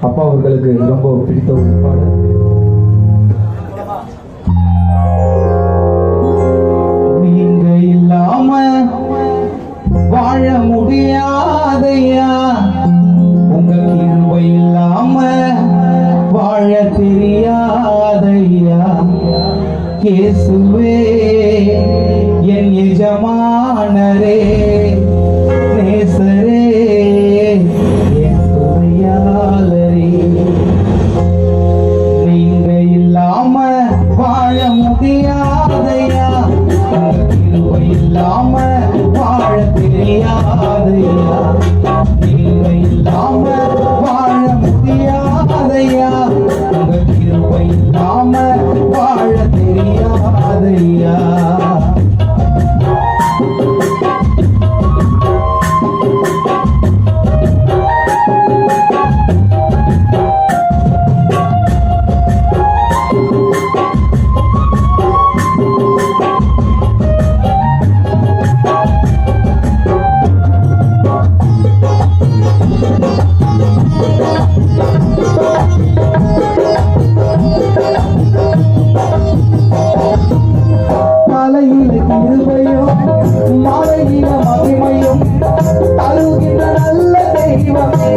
அப்பா அவர்களுக்கு ரொம்ப பிடித்த ஒரு பாடல் இல்லாம வாழ முடியாதையா? உங்க கிருபை இல்லாம வாழ தெரியாதையா? கேசுவே என் எஜமானரே தெரியாதையா நீங்க இல்லாமல் கிருபையும் மாலையில மகிமையும் தருகின்ற நல்ல தெய்வமே.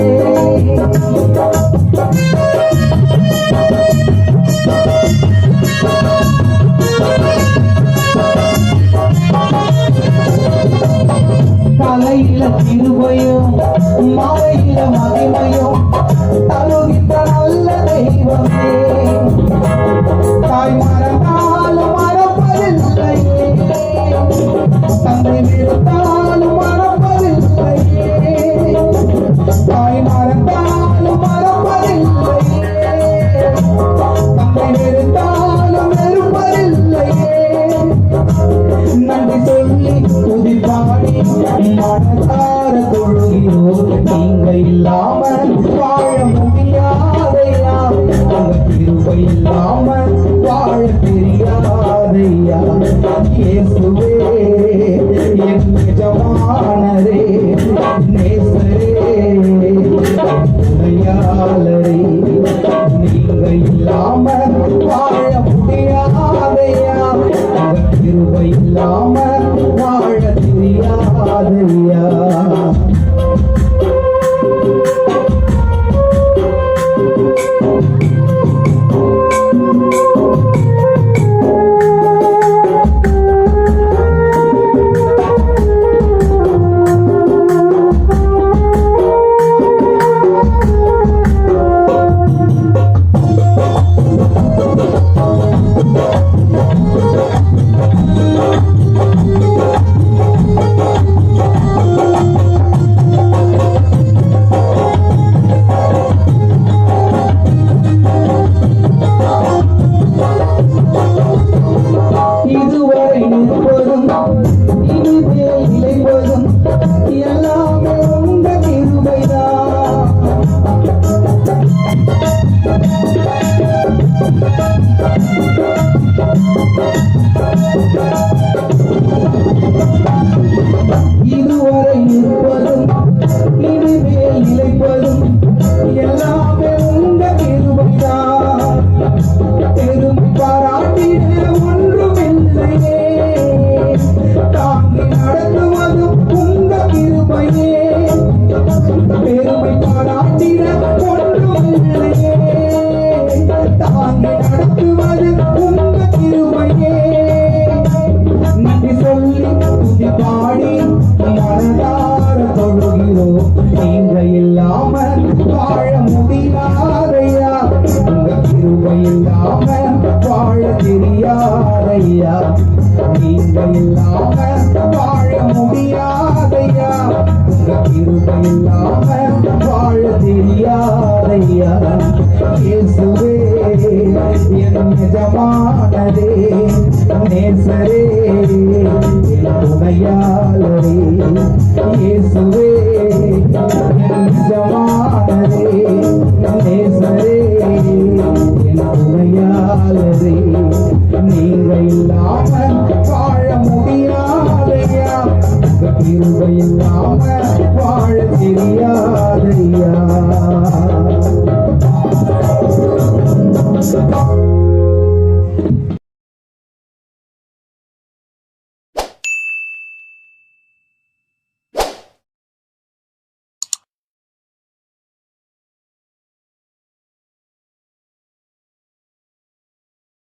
வாழ முடியாதையா உங்க கிருபை இல்லாம இல்லாம வாழ தெரியாதையா நீங்க இல்லாம வாழ முடியாதையா? உங்க கிருபை இல்லாம வாழ தெரியாதையா? இயேசுவே என் எஜமானரே நேசரே என் துணையாளரே. இயேசுவே இல்லாம வாழ முடியாதையா? வாழ தெரியாதையா?